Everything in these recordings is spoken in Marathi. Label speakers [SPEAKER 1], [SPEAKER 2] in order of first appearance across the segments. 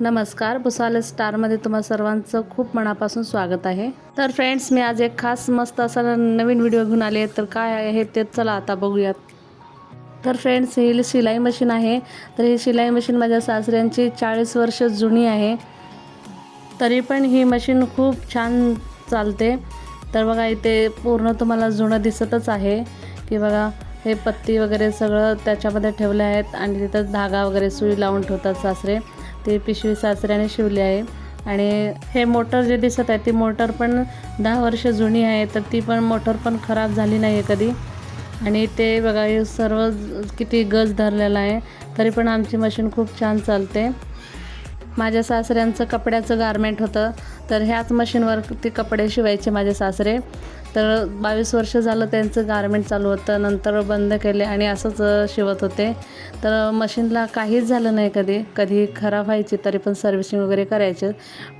[SPEAKER 1] नमस्कार भुसाल स्टारमध्ये तुम्हा सर्वांचं खूप मनापासून स्वागत आहे. तर फ्रेंड्स मी आज एक खास मस्त असा नवीन व्हिडिओ घेऊन आले तर काय आहे ते चला आता बघूयात. तर फ्रेंड्स ही शिलाई मशीन आहे. तर ही शिलाई मशीन माझ्या सासऱ्यांची चाळीस वर्ष जुनी आहे. तरी पण ही मशीन खूप छान चालते. तर बघा इथे पूर्ण तुम्हाला जुनं दिसतच आहे. की बघा हे पत्ती वगैरे सगळं त्याच्यामध्ये ठेवले आहेत. आणि तिथं धागा वगैरे सुई लावून ठेवतात सासरे. ते पिशवी सासऱ्याने शिवली आहे. आणि हे मोटर जे दिसत आहे ती मोटर पण दहा वर्ष जुनी आहे तर ती पण मोटर पण खराब झाली नाही आहे कधी. आणि ते बघा हे सर्व किती गज धरलेलं आहे तरी पण आमची मशीन खूप छान चालते. माझ्या सासऱ्यांचं कपड्याचं गारमेंट होतं तर ह्याच मशीनवर ते कपडे शिवायचे माझे सासरे. तर बावीस वर्ष झालं त्यांचं गारमेंट चालू होतं नंतर बंद केले आणि असंच शिवत होते. तर मशीनला काहीच झालं नाही कधी. कधी खराब व्हायची तरी पण सर्व्हिसिंग वगैरे करायचे.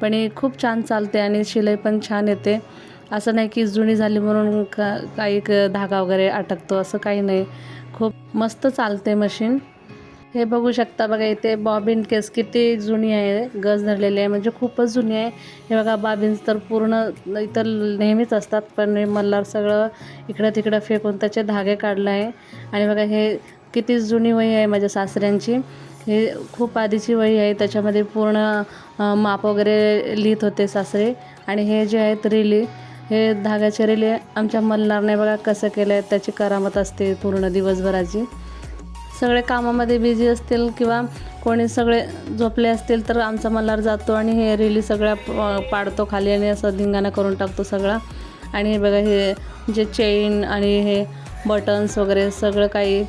[SPEAKER 1] पण ही खूप छान चालते आणि शिलाई पण छान येते. असं नाही की जुनी झाली म्हणून का काही धागा वगैरे अटकतो असं काही नाही. खूप मस्त चालते मशीन हे बघू शकता बघा इथे बॉबिन केस किती जुनी आहे गज धरलेली आहे म्हणजे खूपच जुनी आहे. हे बघा बॉबिन्स तर पूर्ण इतर नेहमीच असतात पण हे मल्हार सगळं इकडं तिकडं फेकून त्याचे धागे काढलं आहे. आणि बघा हे किती जुनी वही आहे माझ्या सासऱ्यांची. हे खूप आधीची वही आहे त्याच्यामध्ये पूर्ण माप वगैरे लिहित होते सासरे. आणि हे जे आहेत रिली हे धाग्याचे रिले आमच्या मल्हारने बघा कसं केलं आहे त्याची करामत असते पूर्ण दिवसभराची. सगळे कामामध्ये बिझी असतील किंवा कोणी सगळे झोपले असतील तर आमचा मल्हार जातो आणि हे रिली सगळ्या प- पाडतो खाली आणि असं धिंगाणा करून टाकतो सगळा. आणि हे बघा हे जे चेन आणि हे बटन्स वगैरे सगळं काही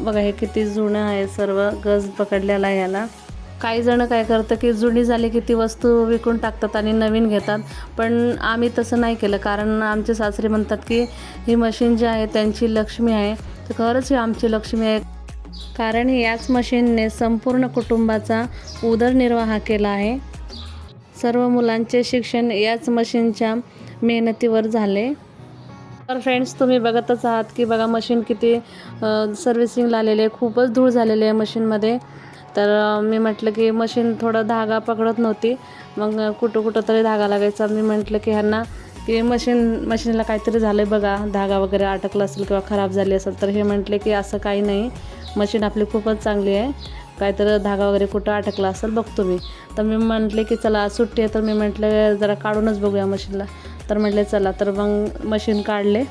[SPEAKER 1] बघा हे किती जुनं आहे सर्व गज पकडलेला आहे याला. काही जणं काय करतं की जुनी झाली की ती वस्तू विकून टाकतात आणि नवीन घेतात. पण आम्ही तसं नाही केलं. कारण आमचे सासरे म्हणतात की ही मशीन जी आहे त्यांची लक्ष्मी आहे. तर खरंच ही आमची लक्ष्मी आहे. कारण याच मशीनने संपूर्ण कुटुंबाचा उदरनिर्वाह केला आहे. सर्व मुलांचे शिक्षण याच मशीनच्या मेहनतीवर झाले. तर फ्रेंड्स तुम्ही बघतच आहात की बघा मशीन किती सर्व्हिसिंगला आलेले आहे. खूपच धूळ झालेली आहे मशीनमध्ये. तर मी म्हटलं की मशीन थोडं धागा पकडत नव्हती. मग कुठं कुठं तरी धागा लागायचा. मी म्हटलं की ह्यांना की मशीन मशीनला काहीतरी झालं आहे बघा. धागा वगैरे अटकला असेल किंवा खराब झाली असेल तर हे म्हटले की असं काही नाही. मशीन आपली खूपच चांगली आहे. काहीतरी धागा वगैरे कुठं अटकला असेल बघतो मी. तर मी म्हटले की चला सुट्टी आहे तर मी म्हटलं जरा काढूनच बघूया मशीनला. तर म्हटले चला. तर मग मशीन काढले.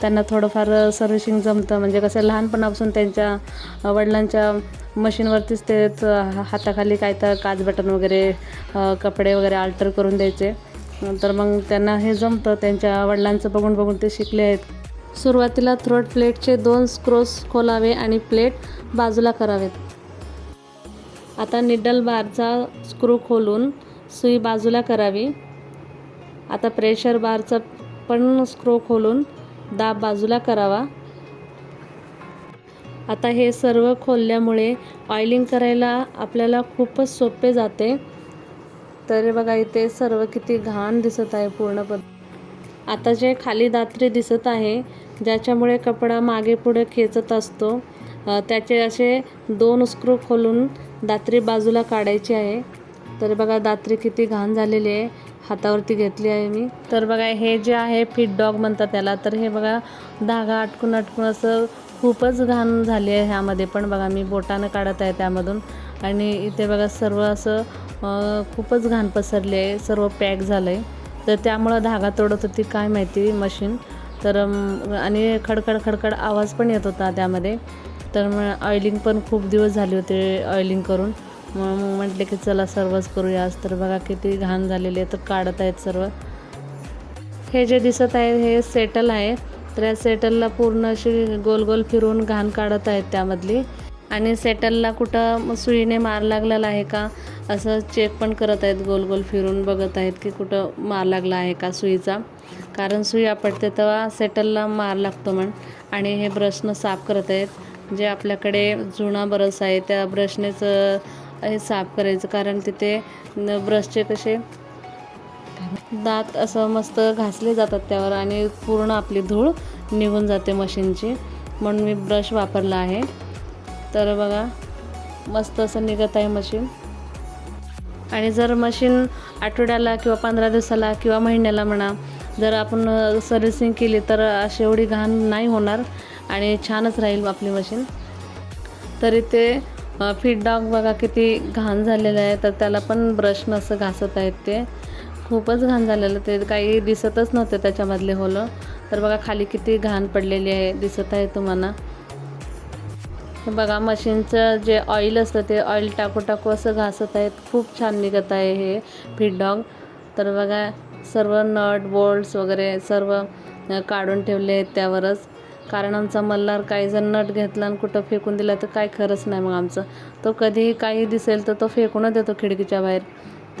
[SPEAKER 1] त्यांना थोडंफार सर्व्हिसिंग जमतं. म्हणजे कसं लहानपणापासून त्यांच्या वडिलांच्या मशीनवरतीच ते हाताखाली काय तर काच बटन वगैरे कपडे वगैरे अल्टर करून द्यायचे. तर मग त्यांना हे जमतं. त्यांच्या वडिलांचं बघून बघून ते शिकले आहेत. सुरुवातीला थ्रोट प्लेटचे दोन स्क्रोस खोलावे आणि प्लेट बाजूला करावेत. आता निडल बारचा स्क्रू खोलून सुई बाजूला करावी. आता प्रेशर बारचा पण स्क्रू खोलून दाब बाजूला करावा. आता हे सर्व खोलल्यामुळे ऑइलिंग करायला आपल्याला खूपच सोपे जाते. तर बघा इथे सर्व किती घाण दिसत आहे पूर्णपणे. आता जे खाली दात्रे दिसत आहे ज्याच्यामुळे कपडा मागे पुढे खेचत असतो त्याचे असे दोन स्क्रू खोलून दात्री बाजूला काढायची आहे. तर बघा दात्री किती घाण झालेली आहे. हातावरती घेतली आहे मी. तर बघा हे जे आहे फिट डॉग म्हणतात त्याला. तर हे बघा धागा अटकून अटकून असं खूपच घाण झाली आहे ह्यामध्ये. पण बघा मी बोटानं काढत आहे त्यामधून. आणि इथे बघा सर्व असं खूपच घाण पसरली आहे. सर्व पॅक झालं आहे तर त्यामुळं धागा तोडत होती काय माहिती मशीन तर आणि खडखड खडखड आवाज पण येत होता त्यामध्ये. तर मग ऑइलिंग पण खूप दिवस झाले होते ऑइलिंग करून. मग म्हटले की चला सर्वच करूया. तर बघा किती घाण झालेली आहे तर काढत आहेत सर्व. हे जे दिसत आहे हे सेटल आहे. तर या सेटलला पूर्ण अशी गोल गोल फिरून घाण काढत आहेत त्यामधली. आणि सेटलला कुठं सुईने मार लागलेला आहे का? असं चेक पण करत आहेत गोल गोल फिरून बघत आहेत की कुठं मार लागला आहे का सुईचा. कारण सुई आपटते तेव्हा सेटलला मार लागतो म्हण. आणि हे ब्रशनं साफ करत आहेत. जे आपल्याकडे जुना ब्रश आहे त्या ब्रशनेच हे साफ करायचं. कारण तिथे न- ब्रशचे कसे दात असं मस्त घासले जातात त्यावर आणि पूर्ण आपली धूळ निघून जाते मशीनची म्हणून मी ब्रश वापरला आहे. तर बघा मस्त असं निघत आहे मशीन आणि जर मशीन आठवड्याला किंवा पंधरा दिवसाला किंवा महिन्याला म्हणा जर आपण सर्व्हिसिंग केली तर अशी एवढी घाण नाही होणार आणि छानच राहील आपली मशीन तरी ते फीड डॉग बघा किती घाण झालेलं आहे तर त्याला पण ब्रशनं असं घासत आहेत ते. खूपच घाण झालेलं ते काही दिसतच नव्हते त्याच्यामधले होलं. तर बघा खाली किती घाण पडलेली आहे दिसत आहे तुम्हाला. हे बघा मशीनचं जे ऑइल असतं ते ऑइल टाकू टाकू असं घासत आहेत. खूप छान निघत आहे हे फीड डॉग तर बघा सर्व नट बोल्ट्स वगैरे सर्व काढून ठेवले आहेत त्यावरच. कारण आमचा मल्हार काही जर नट घेतला आणि कुठं फेकून दिला तर काय खरंच नाही मग आमचं. तो कधीही काही दिसेल तर तो फेकूनच देतो खिडकीच्या बाहेर.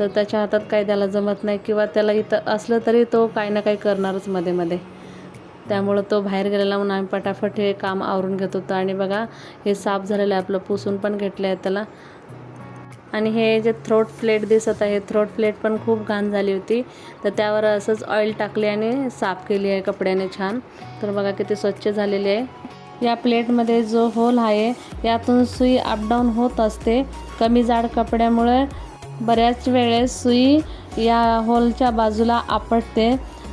[SPEAKER 1] तर त्याच्या हातात काही त्याला जमत नाही किंवा त्याला इथं असलं तरी तो काही ना काही करणारच मध्ये मध्ये त्यामुळं तो बाहेर गेलेला म्हणून आम्ही पटाफट हे काम आवरून घेत होतो. आणि बघा हे साफ झालेलं आहे आपलं पुसून पण घेतलं आहे त्याला. आणि हे जे थ्रोट प्लेट दिसत आहे थ्रोट प्लेट पण खूप घाण झाली होती. तर त्यावर असंच ऑइल टाकले आणि साफ केली आहे कपड्याने छान. तर बघा किती स्वच्छ झालेली आहे. या प्लेटमध्ये जो होल आहे यातून सुई अपडाऊन होत असते. कमी जाड कपड्यामुळे बऱ्याच वेळेस सुई या होलच्या बाजूला आपटते.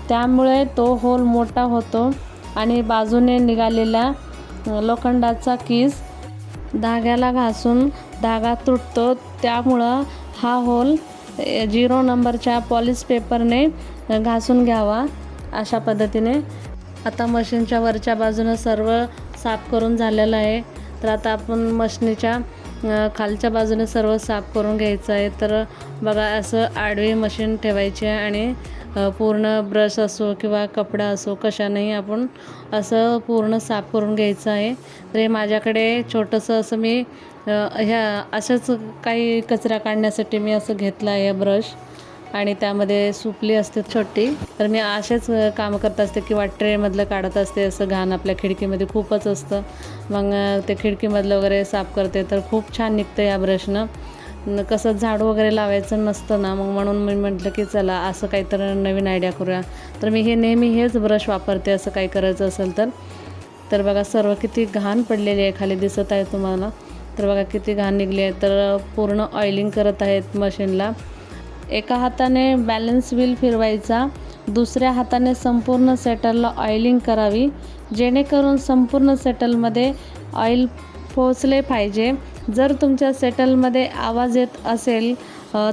[SPEAKER 1] त्यामुळे तो होल मोठा होतो आणि बाजूने निघालेला लोखंडाचा कीस धाग्याला घासून धागा तुटतो. त्यामुळं हा होल झिरो नंबरच्या पॉलिश पेपरने घासून घ्यावा अशा पद्धतीने. आता मशीनच्या वरच्या बाजूनं सर्व साफ करून झालेलं आहे. तर आता आपण मशनीच्या खालच्या बाजूने सर्व साफ करून घ्यायचं आहे. तर बघा असं आडवी मशीन ठेवायची आहे आणि पूर्ण ब्रश असो किंवा कपडा असो कशानेही आपण असं पूर्ण साफ करून घ्यायचं आहे. तर हे माझ्याकडे छोटंसं असं मी ह्या असंच काही कचरा काढण्यासाठी मी असं घेतलं आहे ब्रश आणि त्यामध्ये सुपली असते छोटी. तर मी असेच कामं करत असते किंवा ट्रेमधलं काढत असते असं घाण आपल्या खिडकीमध्ये खूपच असतं. मग ते खिडकीमधलं वगैरे साफ करते तर खूप छान निघतं या ब्रशनं. कसं झाडू वगैरे लावायचं नसतं ना मग म्हणून मी म्हटलं की चला असं काहीतरी नवीन आयडिया करूया. तर मी हे नेहमी हेच ब्रश वापरते असं काही करायचं असेल तर. तर बघा सर्व किती घाण पडलेली आहे खाली दिसत आहे तुम्हाला. तर बघा किती घाण निघली आहे. तर पूर्ण ऑइलिंग करत आहेत मशीनला. एका हाताने बॅलन्स व्हील फिरवायचा दुसऱ्या हाताने संपूर्ण सेटलला ऑइलिंग करावी जेणेकरून संपूर्ण सेटलमध्ये ऑइल पोचले पाहिजे. जर तुमच्या सेटलमध्ये आवाज येत असेल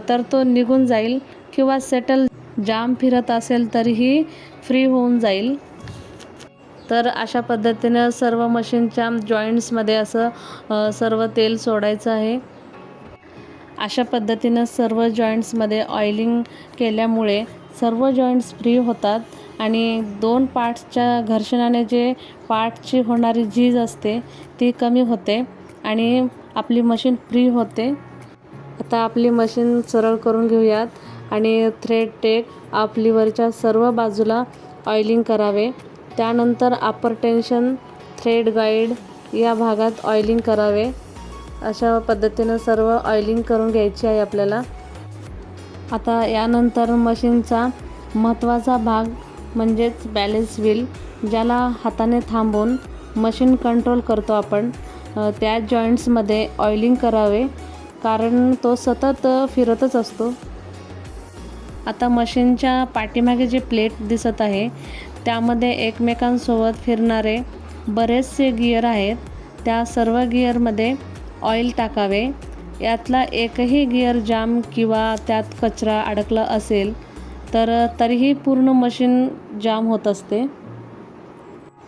[SPEAKER 1] तर तो निघून जाईल किंवा सेटल जाम फिरत असेल तरीही फ्री होऊन जाईल. तर अशा पद्धतीनं सर्व मशीनच्या जॉईंट्समध्ये असं सर्व तेल सोडायचं आहे. अशा पद्धतीनं सर्व जॉईंट्समध्ये ऑइलिंग केल्यामुळे सर्व जॉईंट्स फ्री होतात आणि दोन पार्ट्सच्या घर्षणाने जे पार्टची होणारी झीज असते ती कमी होते आणि आपली मशीन फ्री होते. आता आपली मशीन सरळ करून घेऊयात आणि थ्रेड टेक आपलीवरच्या सर्व बाजूला ऑइलिंग करावे. त्यानंतर अपर टेन्शन थ्रेड गाईड या भागात ऑइलिंग करावे. अशा पद्धतीनं सर्व ऑइलिंग करून घ्यायची आहे आपल्याला. आता यानंतर मशीनचा महत्त्वाचा भाग म्हणजेच बॅलेन्स व्हील ज्याला हाताने थांबवून मशीन कंट्रोल करतो आपण त्या जॉईंट्समध्ये ऑइलिंग करावे कारण तो सतत फिरतच असतो. आता मशीनच्या पाठीमागे जे प्लेट दिसत आहे त्यामध्ये एकमेकांसोबत फिरणारे बरेचसे गिअर आहेत. त्या सर्व गिअरमध्ये ऑइल टाकावे. यातला एकही गिअर जाम किंवा त्यात कचरा अडकला असेल तर तरीही पूर्ण मशीन जाम होत असते.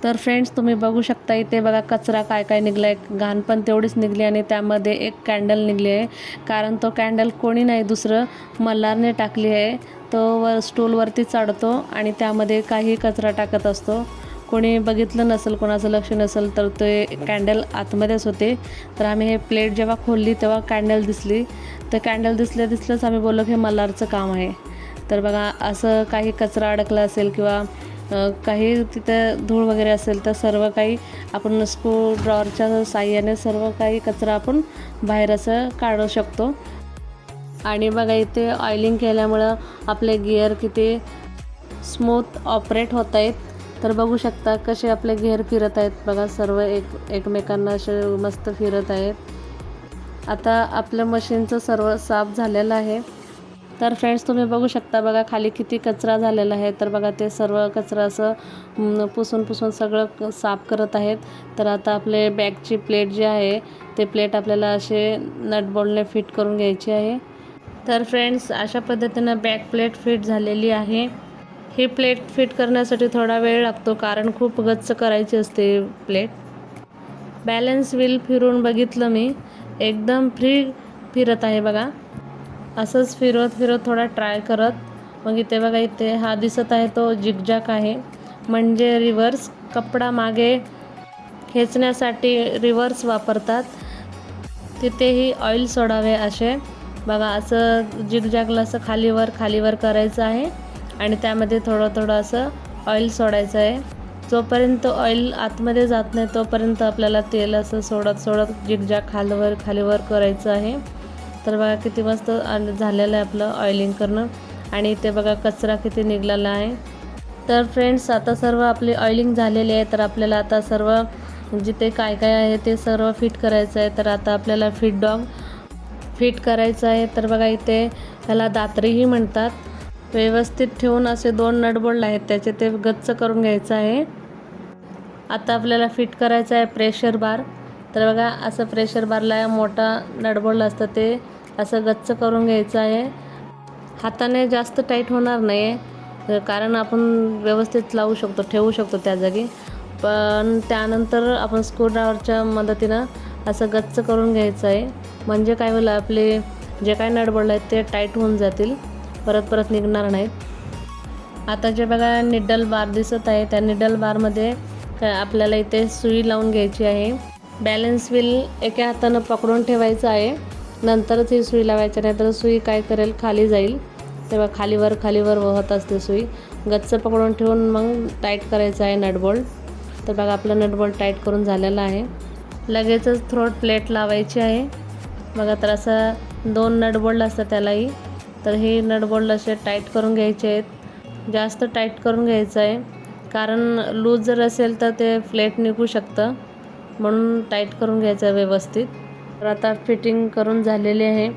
[SPEAKER 1] तर फ्रेंड्स तुम्ही बघू शकता इथे बघा कचरा काय काय निघला आहे घाण पण तेवढीच निघली आणि त्यामध्ये एक कॅन्डल निघली आहे. कारण तो कॅन्डल कोणी नाही दुसरं मल्हारने टाकली आहे. तो व स्टूलवरती चढतो आणि त्यामध्ये काही कचरा टाकत असतो. कोणी बघितलं नसेल कोणाचं लक्ष नसेल तर ते कॅन्डल आतमध्येच होते. तर आम्ही हे प्लेट जेव्हा खोलली तेव्हा कॅन्डल दिसली. तर कॅन्डल दिसल्या दिसलंच आम्ही बोललो की हे मल्हारचं काम आहे. तर बघा असं काही कचरा अडकला असेल किंवा काही तिथं धूळ वगैरे असेल तर सर्व काही आपण स्क्रू ड्रॉवरच्या साह्याने सर्व काही कचरा आपण बाहेर असं काढू शकतो. आणि बघा इथे ऑइलिंग केल्यामुळं आपले गिअर किती स्मूथ ऑपरेट होत आहेत. तर बघू शकता कसे आपले घेर फिरत आहेत. बघा सर्व एक एकमेकांना असे मस्त फिरत आहेत. आता आपल्या मशीनचं सर्व साफ झालेलं आहे. तर फ्रेंड्स तुम्ही बघू शकता बघा खाली किती कचरा झालेला आहे. तर बघा ते सर्व कचरा असं पुसून पुसून सगळं साफ करत आहेत. तर आता आपले बॅगची प्लेट जी आहे ते प्लेट आपल्याला असे नट फिट करून घ्यायची आहे. तर फ्रेंड्स अशा पद्धतीनं बॅक प्लेट फिट झालेली आहे. ही प्लेट फिट करण्यासाठी थोडा वेळ लागतो कारण खूप गच्च करायची असते प्लेट. बॅलन्स व्हील फिरून बघितलं मी. एकदम फ्री फिरत आहे बघा. असंच फिरवत फिरत थोडा ट्राय करत. मग इथे बघा इथे हा दिसत आहे तो जिगजॅक आहे. म्हणजे रिव्हर्स कपडा मागे खेचण्यासाठी रिव्हर्स वापरतात. तिथेही ऑइल सोडावे असे. बघा असं जिगजॅगला असं खालीवर खालीवर करायचं आहे. आणि त्यामध्ये थोडं थोडं असं ऑइल सोडायचं आहे. जोपर्यंत ऑइल आतमध्ये जात नाही तोपर्यंत आपल्याला तेल असं सोडत सोडत जिगजा खालवर खालीवर करायचं आहे. तर बघा किती मस्त झालेलं आहे आपलं ऑइलिंग करणं. आणि इथे बघा कचरा किती निघालेला आहे. तर फ्रेंड्स आता सर्व आपली ऑइलिंग झालेली आहे. तर आपल्याला आता सर्व जिथे काय काय आहे ते सर्व फिट करायचं आहे. तर आता आपल्याला फिट डॉग फिट करायचं आहे. तर बघा इथे ह्याला दात्रीही म्हणतात. व्यवस्थित ठेवून असे दोन नटबोल्ड आहेत त्याचे ते गच्च करून घ्यायचं आहे. आता आपल्याला फिट करायचं आहे प्रेशर बार. तर बघा असं प्रेशर बारला मोठा नटबोल्ड असतं ते असं गच्च करून घ्यायचं आहे. हाताने जास्त टाईट होणार नाही आहे कारण आपण व्यवस्थित लावू शकतो ठेवू शकतो त्या जागी. पण त्यानंतर आपण स्क्रूड्रायव्हरच्या मदतीनं असं गच्च करून घ्यायचं आहे. म्हणजे काय होईल आपले जे काय नटबोल्ड आहेत ते टाईट होऊन जातील. परत परत निघणार नाहीत. आता जे बघा निडल बार दिसत आहे. त्या निडल बारमध्ये आपल्याला इथे सुई लावून घ्यायची आहे. बॅलन्स व्हील एका हातानं पकडून ठेवायचं आहे. नंतरच ही सुई लावायची नाही तर सुई काय करेल? खाली जाईल. तेव्हा खालीवर खालीवर वहत असते सुई. गच्च पकडून ठेवून मग टाईट करायचं आहे नटबोल्ट तर बघा आपला नटबोल्ट टाईट करून झालेला आहे. लगेचच थ्रोट प्लेट लावायची आहे. बघा तर असं दोन नटबोल्ट असतात त्यालाही. तर हे नटबोल्ड असे टाईट करून घ्यायचे आहेत. जास्त टाईट करून घ्यायचं आहे. कारण लूज जर असेल तर ते फ्लेट निघू शकतं. म्हणून टाईट करून घ्यायचं आहे व्यवस्थित. तर आता फिटिंग करून झालेली आहे.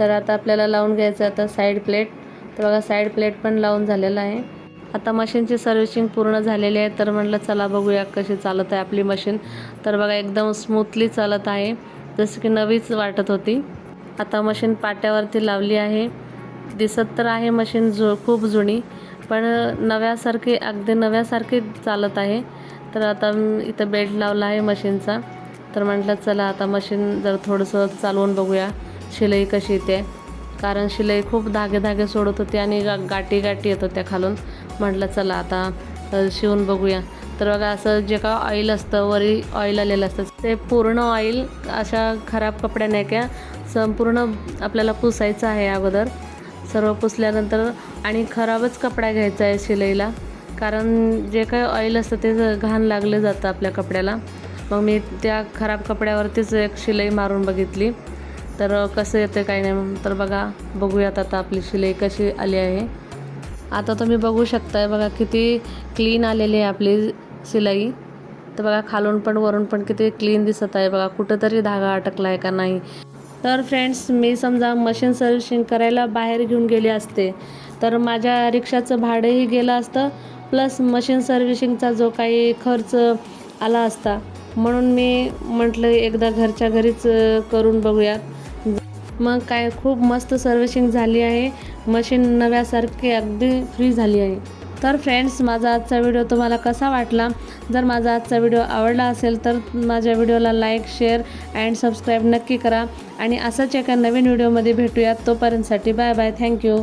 [SPEAKER 1] तर आता आपल्याला लावून घ्यायचं आहे आता साईड प्लेट. तर बघा साईड प्लेट पण लावून झालेलं आहे. आता मशीनची सर्व्हिसिंग पूर्ण झालेली आहे. तर म्हटलं चला बघूया कशी चालत आहे आपली मशीन. तर बघा एकदम स्मूथली चालत आहे. जसं की नवीच वाटत होती. आता मशीन पाट्यावरती लावली आहे. दिसत तर आहे मशीन जु खूप जुनी पण नव्यासारखी अगदी नव्यासारखी चालत आहे. तर आता इथं बेड लावला आहे मशीनचा. तर म्हटलं चला आता मशीन जर थोडंसं चालवून बघूया शिलाई कशी येते. कारण शिलाई खूप धागे धागे सोडत होती आणि गा गाठी गाठी येत होत्या खालून. म्हटलं चला आता शिवून बघूया. तर बघा असं जे का ऑइल असतं वरी ऑइल आलेलं असतं ते पूर्ण ऑइल अशा खराब कपड्याने का संपूर्ण आपल्याला पुसायचं आहे अगोदर. सर्व पुसल्यानंतर आणि खराबच कपडा घ्यायचा आहे शिलाईला. कारण जे काही ऑइल असतं ते घाण लागलं जातं आपल्या कपड्याला. मग मी त्या खराब कपड्यावरतीच एक शिलाई मारून बघितली. तर कसं येतं काही नाही तर बघा बघूयात आता आपली शिलाई कशी आली आहे. आता तुम्ही बघू शकताय बघा किती क्लीन आलेली आहे आपली शिलाई. तर बघा खालून पण वरून पण किती क्लीन दिसत आहे बघा. कुठंतरी धागा अटकला आहे का नाही? तर फ्रेंड्स मी समजा मशीन सर्व्हिसिंग करायला बाहेर घेऊन गेले असते तर माझ्या रिक्षाचं भाडंही गेलं असतं प्लस मशीन सर्व्हिसिंगचा जो काही खर्च आला असता. म्हणून मी म्हटलं एकदा घरच्या घरीच करून बघूयात. मग काय खूप मस्त सर्व्हिसिंग झाली आहे. मशीन नव्यासारखी अगदी फ्री झाली आहे. तर फ्रेंड्स माझा आजचा व्हिडिओ तुम्हाला कसा वाटला? जर माझा आजचा व्हिडिओ आवडला असेल तर माझ्या व्हिडिओला लाईक शेअर अँड सबस्क्राईब नक्की करा. आणि असंच एका नवीन व्हिडिओमध्ये भेटूयात. तोपर्यंतसाठी बाय बाय थँक्यू